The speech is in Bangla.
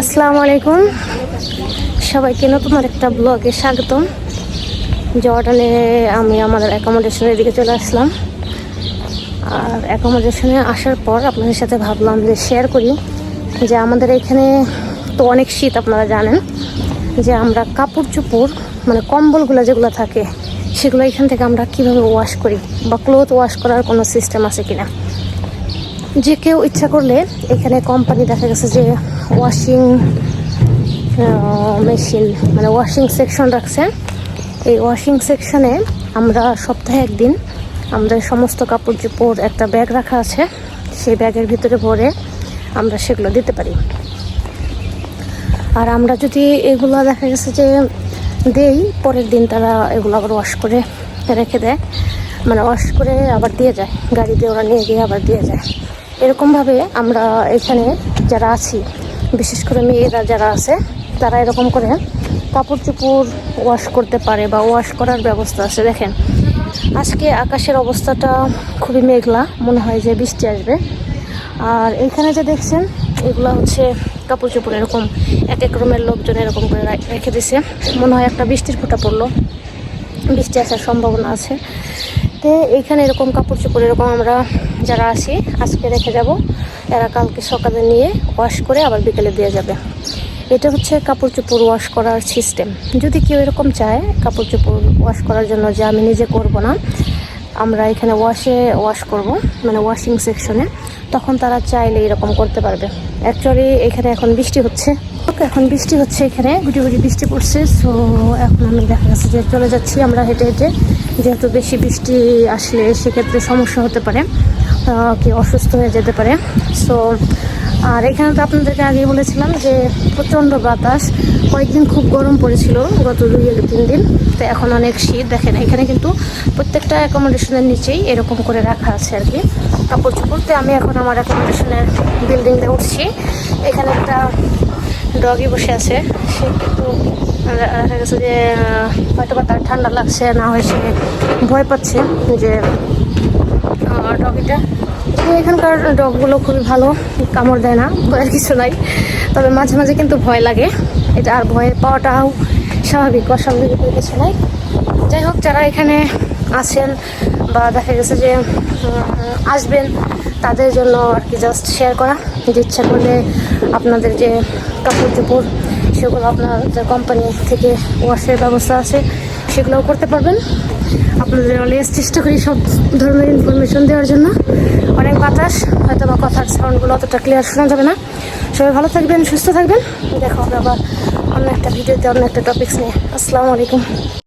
আসসালামু আলাইকুম। সবাইকে নতুন একটা ব্লগে স্বাগতম। জর্ডানে আমি আমাদের অ্যাকোমোডেশনের দিকে চলে আসলাম। আর অ্যাকোমোডেশনে আসার পর আপনাদের সাথে ভাবলাম যে শেয়ার করি যে আমাদের এখানে তো অনেক শীত আপনারা জানেন, যে আমরা কাপড় চোপড় মানে কম্বলগুলো যেগুলো থাকে, সেগুলো এখান থেকে আমরা কীভাবে ওয়াশ করি বা ক্লোথ ওয়াশ করার কোনো সিস্টেম আছে কিনা। যে কেউ ইচ্ছা করলে এখানে কোম্পানি দেখা গেছে যে ওয়াশিং মেশিন মানে ওয়াশিং সেকশন রাখছে। এই ওয়াশিং সেকশনে আমরা সপ্তাহে একদিন আমাদের সমস্ত কাপড় চোপড় একটা ব্যাগ রাখা আছে, সেই ব্যাগের ভিতরে ভরে আমরা সেগুলো দিতে পারি। আর আমরা যদি এগুলো দেখা গেছে যে দেই, পরের দিন তারা এগুলো আবার ওয়াশ করে রেখে দেয়। মানে ওয়াশ করে আবার দিয়ে যায়। গাড়িতে ওরা নিয়ে গিয়ে আবার দিয়ে যায়। এরকমভাবে আমরা এখানে যারা আছি, বিশেষ করে মেয়েরা যারা আছে, তারা এরকম করে কাপড় চোপড় ওয়াশ করতে পারে বা ওয়াশ করার ব্যবস্থা আছে। দেখেন, আজকে আকাশের অবস্থাটা খুবই মেঘলা, মনে হয় যে বৃষ্টি আসবে। আর এখানে যে দেখছেন, এগুলো হচ্ছে কাপড় চোপড় এরকম, এক এক রুমের লোকজন এরকম করে রেখে দিছে। মনে হয় একটা বৃষ্টির ফোঁটা পড়ল। বৃষ্টি আসার সম্ভাবনা আছে। তো এইখানে এরকম কাপড় চোপড় এরকম আমরা যারা আছি, আজকে রেখে যাব। এরা কালকে সকালে নিয়ে ওয়াশ করে আবার বিকেলে দিয়ে যাবে। এটা হচ্ছে কাপড় চোপড় ওয়াশ করার সিস্টেম যদি কেউ এরকম চায় কাপড় চোপড় ওয়াশ করার জন্য যে আমি নিজে করব না, আমরা এখানে ওয়াশে ওয়াশ করব মানে ওয়াশিং সেকশনে তখন তারা চাইলে এরকম করতে পারবে। অ্যাকচুয়ালি এখানে এখন বৃষ্টি হচ্ছে। এখন বৃষ্টি হচ্ছে এখানে, গুটি গুটি বৃষ্টি পড়ছে সো এখন আমি দেখা যাচ্ছে যে চলে যাচ্ছি আমরা হেঁটে হেঁটে। যেহেতু বেশি বৃষ্টি আসলে সেক্ষেত্রে সমস্যা হতে পারে কেউ অসুস্থ হয়ে যেতে পারে সো আর এখানে তো আপনাদেরকে আগেই বলেছিলাম যে প্রচণ্ড বাতাস। কয়েকদিন খুব গরম পড়েছিল গত দুই তিন দিন। তো এখন অনেক শীত। দেখেন, এখানে কিন্তু প্রত্যেকটা অ্যাকোমোডেশনের নিচেই এরকম করে রাখা আছে আর কি। কাপড় চোপড় তো আমি এখন আমার অ্যাকোমোডেশনের বিল্ডিংয়ে উঠছি। এখানে একটা ডগি বসে আছে। সে কিন্তু দেখা গেছে যে হয়তো বা তার ঠান্ডা লাগছে, না হয় সে ভয় পাচ্ছে যে ডগিটা এখানকার ডগগুলো খুবই ভালো। কামড় দেয় না, ভয়ের কিছু নাই। তবে মাঝে মাঝে কিন্তু ভয় লাগে। এটা আর ভয় পাওয়াটাও স্বাভাবিক, অস্বাভাবিক কিছু নাই? যাই হোক, যারা এখানে আছেন বা দেখা গেছে যে আসবেন, তাদের জন্য আর কি জাস্ট শেয়ার করা। যে ইচ্ছা করলে আপনাদের যে কাপড় চোপড় সেগুলো আপনাদের কোম্পানি থেকে ওয়াশের ব্যবস্থা আছে, সেগুলোও করতে পারবেন। আপনাদের অলওয়েজ চেষ্টা করি সব ধরনের ইনফরমেশন দেওয়ার জন্য। অনেক বাতাস হয়তো বা কথার সাউন্ডগুলো অতটা ক্লিয়ার শোনা যাবে না। সবাই ভালো থাকবেন, সুস্থ থাকবেন। দেখা হবে আবার অন্য একটা ভিডিওতে অন্য একটা টপিক্স নিয়ে। আসসালামু আলাইকুম।